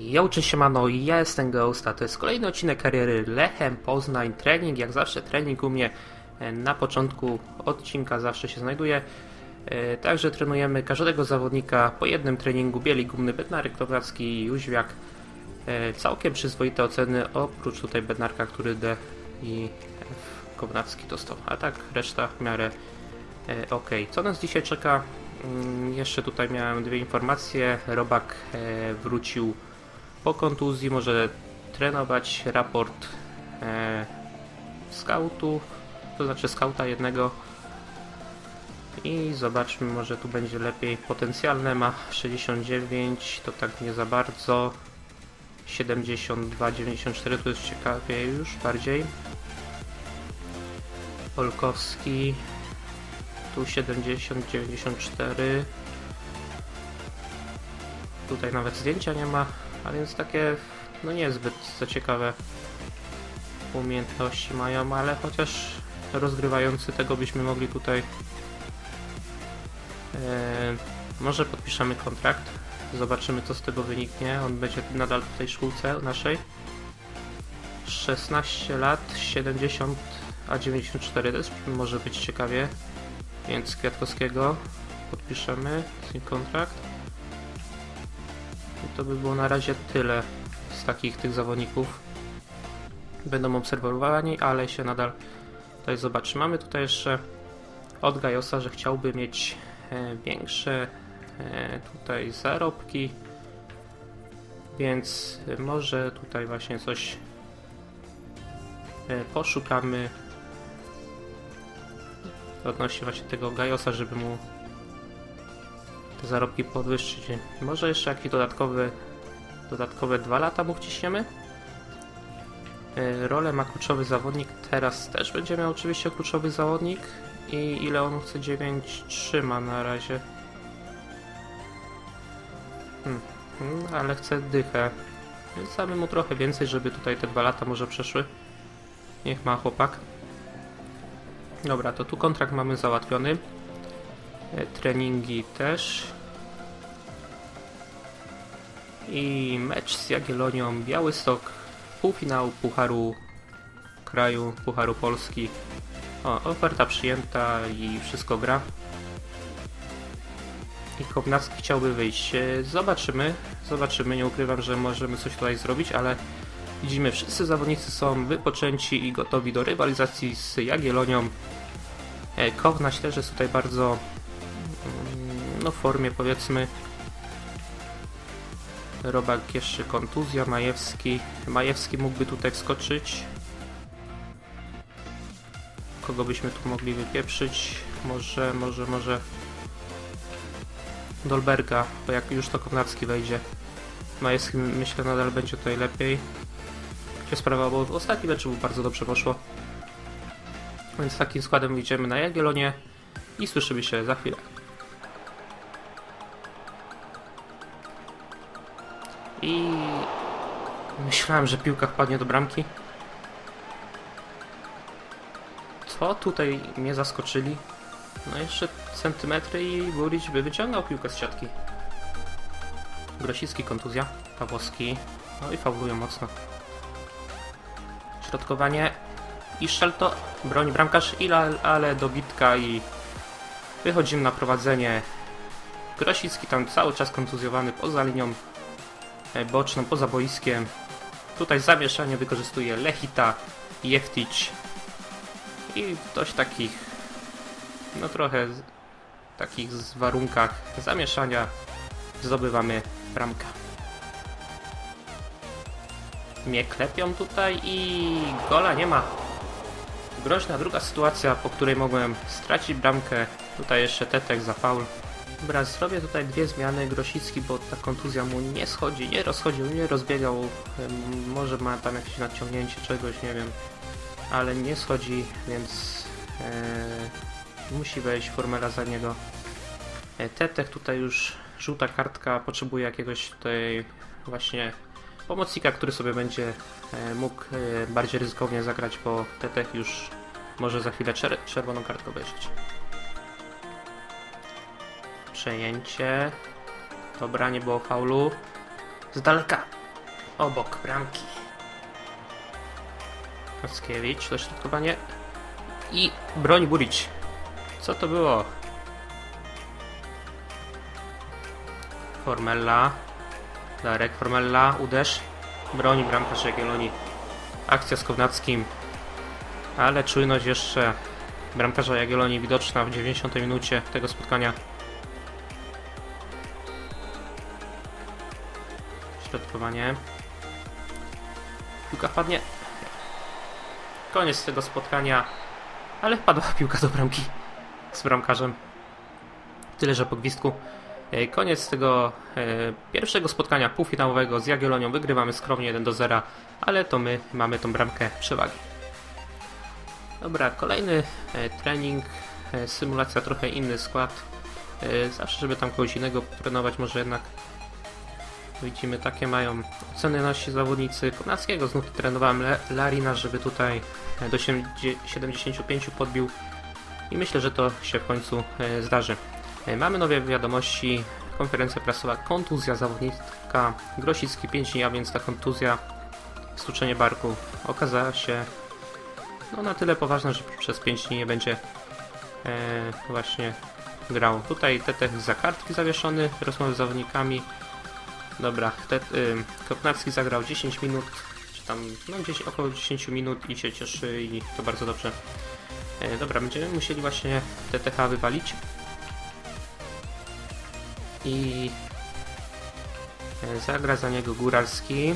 Yo, cześć siemano, ja jestem Ghost, a to jest kolejny odcinek kariery Lechem Poznań. Trening, jak zawsze trening u mnie e, na początku odcinka zawsze się znajduje. E, Także trenujemy każdego zawodnika po jednym treningu. Bieli Gumny, Bednarek, Kowalski i Jóźwiak. E, Całkiem przyzwoite oceny, oprócz tutaj Bednarka, który D i F Kownacki dostał. A tak reszta w miarę ok. Co nas dzisiaj czeka? Mm, Jeszcze tutaj miałem dwie informacje. Robak wrócił po kontuzji, może trenować raport e, skautów, to znaczy skauta jednego. I zobaczmy, może tu będzie lepiej. Potencjalne ma 69, to tak nie za bardzo. 72, 94 to jest ciekawie już bardziej. Olkowski tu 70, 94. Tutaj nawet zdjęcia nie ma, a więc takie no niezbyt za ciekawe umiejętności mają, ale chociaż rozgrywający tego byśmy mogli tutaj e, może podpiszemy kontrakt. Zobaczymy co z tego wyniknie. On będzie nadal w tej szkółce naszej. 16 lat 70 a 94 też może być ciekawie. Więc Kwiatkowskiego podpiszemy z nim kontrakt i to by było na razie tyle z takich tych zawodników. Będą obserwowani, ale się nadal tutaj zobaczy. Mamy tutaj jeszcze od Gajosa, że chciałby mieć e, większe e, tutaj zarobki, więc może tutaj właśnie coś e, poszukamy odnośnie właśnie tego Gajosa, żeby mu te zarobki podwyższyć. Może jeszcze jakiś dodatkowy, dodatkowe dwa lata mu wciśniemy? E, Rolę ma kluczowy zawodnik, teraz też będzie miał oczywiście kluczowy zawodnik. I ile on chce? 9 trzyma na razie. Hmm. hmm, ale chce dychę. Więc damy mu trochę więcej, żeby tutaj te dwa lata może przeszły. Niech ma chłopak. Dobra, to tu kontrakt mamy załatwiony. E, treningi też. I mecz z Jagiellonią Białystok. Półfinał Pucharu Kraju, Pucharu Polski. O, oferta przyjęta i wszystko gra. I Kownacki chciałby wyjść. E, Zobaczymy, zobaczymy. Nie ukrywam, że możemy coś tutaj zrobić, ale widzimy, wszyscy zawodnicy są wypoczęci i gotowi do rywalizacji z Jagiellonią. E, Kownaś też jest tutaj bardzo no formie powiedzmy. Robak jeszcze kontuzja, Majewski. Majewski mógłby tutaj wskoczyć. Kogo byśmy tu mogli wypieprzyć? Może, może, może Dolberga, bo jak już to Kownacki wejdzie. Majewski myślę nadal będzie tutaj lepiej. Się sprawa, bo w ostatnim meczu bardzo dobrze poszło. Więc takim składem idziemy na Jagiellonie i słyszymy się za chwilę. Myślałem, że piłka wpadnie do bramki. To tutaj mnie zaskoczyli. No jeszcze centymetry i Burić by wyciągał piłkę z siatki. Grosicki kontuzja, Pawłowski. No i faulują mocno. Środkowanie i Szelto broni bramkarz, ile, ale dobitka i wychodzimy na prowadzenie. Grosicki tam cały czas kontuzjowany poza linią e, boczną, poza boiskiem. Tutaj zamieszanie wykorzystuje Lechita, Jeftic i dość takich, no trochę takich z warunkach zamieszania zdobywamy bramkę. Mnie klepią tutaj i gola nie ma. Groźna druga sytuacja, po której mogłem stracić bramkę. Tutaj jeszcze Tetek za faul. Dobra, zrobię tutaj dwie zmiany. Grosicki, bo ta kontuzja mu nie schodzi, nie rozchodził, nie rozbiegał. Może ma tam jakieś nadciągnięcie czegoś, nie wiem. Ale nie schodzi, więc e, musi wejść formela za niego. E, Tetek tutaj już żółta kartka, potrzebuje jakiegoś tutaj właśnie pomocnika, który sobie będzie e, mógł bardziej ryzykownie zagrać, bo Tetek już może za chwilę czer czerwoną kartkę obejrzeć. Przejęcie. Dobra, nie było faulu. Z daleka. obok bramki. Mackiewicz, dośrodkowanie. I broń Burić. Co to było? Formella. Darek Formella, uderz. Broni bramkarz Jagiellonii. Akcja z Kownackim. Ale czujność jeszcze bramkarza Jagiellonii widoczna w 90 minucie tego spotkania. Środkowanie. Piłka wpadnie. Koniec tego spotkania. Ale wpadła piłka do bramki z bramkarzem. Tyle, że po gwizdku. E, Koniec tego e, pierwszego spotkania półfinałowego z Jagiellonią. Wygrywamy skromnie 1 do 0, ale to my mamy tą bramkę przewagi. Dobra, kolejny e, trening, symulacja, trochę inny skład. Zawsze, żeby tam kogoś innego trenować, może jednak widzimy, takie mają oceny nasi zawodnicy. Konackiego znów trenowałem Larina, żeby tutaj e, do 70 75 podbił i myślę, że to się w końcu e, zdarzy. E, Mamy nowe wiadomości, konferencja prasowa, kontuzja zawodnika Grosicki 5 dni, a więc ta kontuzja, stuczenie barku okazała się no, na tyle poważna, że przez 5 dni nie będzie e, właśnie grał. Tutaj Tetech za kartki zawieszony, rozmowy z zawodnikami. Dobra, te, y, Kopnacki zagrał 10 minut, czy tam no gdzieś około 10 minut i się cieszy i to bardzo dobrze. E, dobra, będziemy musieli właśnie TTH wywalić. I e, zagra za niego Góralski.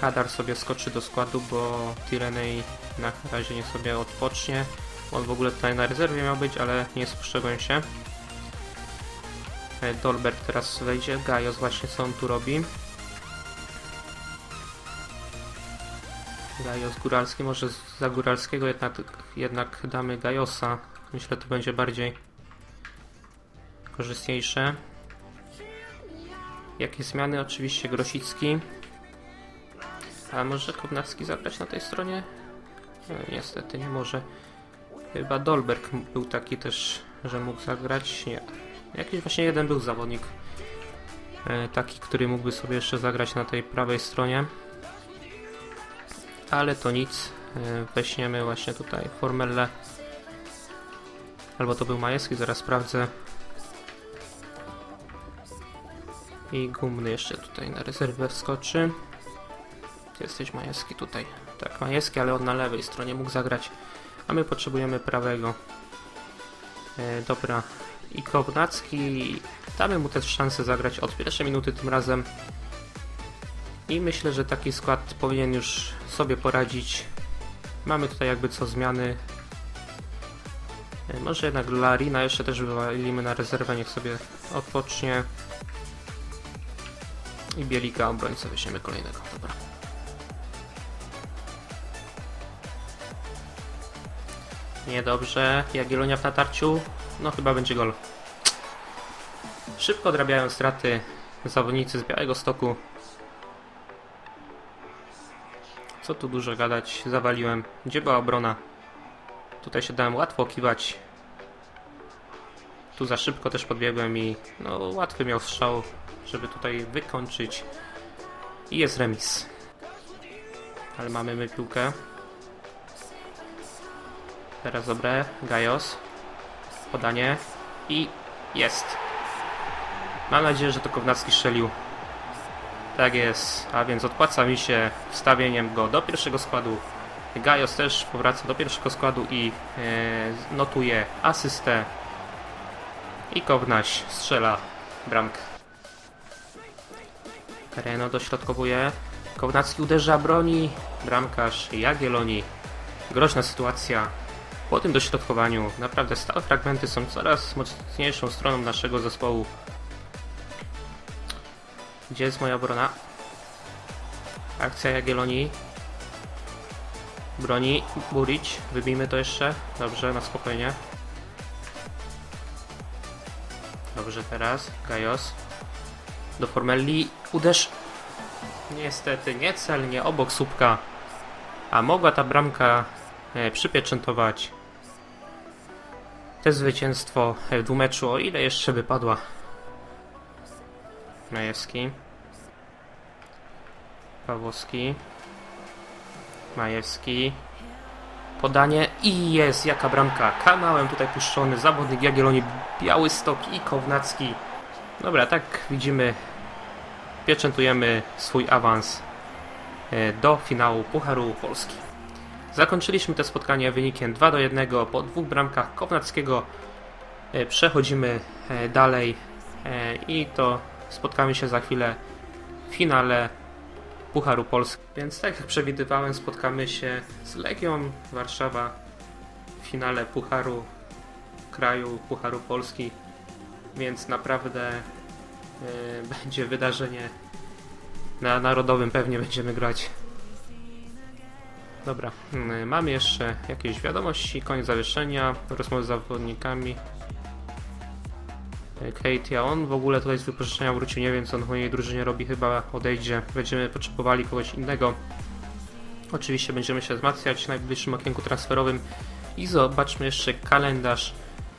Kadar sobie skoczy do składu, bo Tyrenej na razie niech sobie odpocznie. On w ogóle tutaj na rezerwie miał być, ale nie spuszczę się. Dolberg teraz wejdzie. Gajos właśnie co on tu robi. Gajos Góralski, może za Góralskiego jednak, jednak damy Gajosa. Myślę, to będzie bardziej korzystniejsze. Jakie zmiany? Oczywiście Grosicki. A może Kownacki zagrać na tej stronie? No, niestety nie może. Chyba Dolberg był taki też, że mógł zagrać. Nie. Jakiś właśnie jeden był zawodnik. e, Taki, który mógłby sobie jeszcze zagrać na tej prawej stronie. Ale to nic. E, Weźmiemy właśnie tutaj Formelle. Albo to był Majewski, zaraz sprawdzę. I Gumny jeszcze tutaj na rezerwę wskoczy. Jesteś Majewski tutaj. Tak, Majewski, ale on na lewej stronie mógł zagrać. A my potrzebujemy prawego. E, dobra. I Kownacki. Damy mu też szansę zagrać od pierwszej minuty tym razem. I myślę, że taki skład powinien już sobie poradzić. Mamy tutaj jakby co zmiany. E, Może jednak Larina jeszcze też wywalimy na rezerwę, niech sobie odpocznie. I Bielika obrońcę weźmiemy kolejnego. Dobra. Niedobrze. Jagiellonia w natarciu. No chyba będzie gol. Szybko odrabiają straty zawodnicy z Białego Stoku. Co tu dużo gadać, zawaliłem. Gdzie była obrona? Tutaj się dałem łatwo kiwać. Tu za szybko też podbiegłem i no łatwy miał strzał, żeby tutaj wykończyć. I jest remis. Ale mamy my piłkę. Teraz dobre, Gajos. Podanie. I jest. Mam nadzieję, że to Kownacki strzelił. Tak jest, a więc opłaca mi się wstawieniem go do pierwszego składu. Gajos też powraca do pierwszego składu i e, notuje asystę. I Kownaś strzela bramkę. Reno dośrodkowuje. Kownacki uderza, broni. Bramkarz Jagiellonii. Groźna sytuacja. Po tym dośrodkowaniu naprawdę stałe fragmenty są coraz mocniejszą stroną naszego zespołu. Gdzie jest moja obrona? Akcja Jagiellonii. Broni Burić. Wybijmy to jeszcze. Dobrze, na spokojnie. Dobrze teraz. Gajos. Do Formelli. Uderz. Niestety, niecelnie, obok słupka. A mogła ta bramka przypieczętować te zwycięstwo e, w dwumeczu, o ile jeszcze by padła. Majewski. Pawłowski. Majewski. Podanie i jest jaka bramka. Kanałem tutaj puszczony zawodnik Jagiellonii Białystok i Kownacki. Dobra, tak widzimy. Pieczętujemy swój awans e, do finału Pucharu Polski. Zakończyliśmy to spotkanie wynikiem 2 do 1 po dwóch bramkach Kownackiego. E, Przechodzimy e, dalej e, i to spotkamy się za chwilę w finale Pucharu Polski. Więc tak jak przewidywałem, spotkamy się z Legią Warszawa w finale Pucharu Kraju, Pucharu Polski. Więc naprawdę będzie wydarzenie na narodowym pewnie będziemy grać. Dobra, mm, mamy jeszcze jakieś wiadomości, koniec zawieszenia, rozmowy z zawodnikami. E, Kate, on w ogóle tutaj z wypożyczenia wrócił, nie wiem co on w mojej drużynie robi, chyba odejdzie. Będziemy potrzebowali kogoś innego. Oczywiście będziemy się wzmacniać w najbliższym okienku transferowym i zobaczmy jeszcze kalendarz,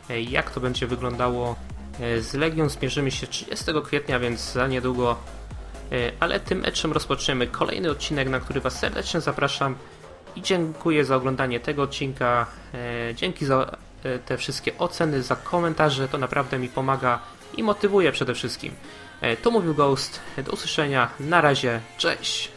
e, jak to będzie wyglądało e, z Legią. Zmierzymy się 30 kwietnia, więc za niedługo. Ale tym meczem rozpoczniemy kolejny odcinek, na który Was serdecznie zapraszam i dziękuję za oglądanie tego odcinka. E, Dzięki za e, te wszystkie oceny, za komentarze, to naprawdę mi pomaga i motywuje przede wszystkim. E, To mówił Ghost, do usłyszenia, na razie, cześć!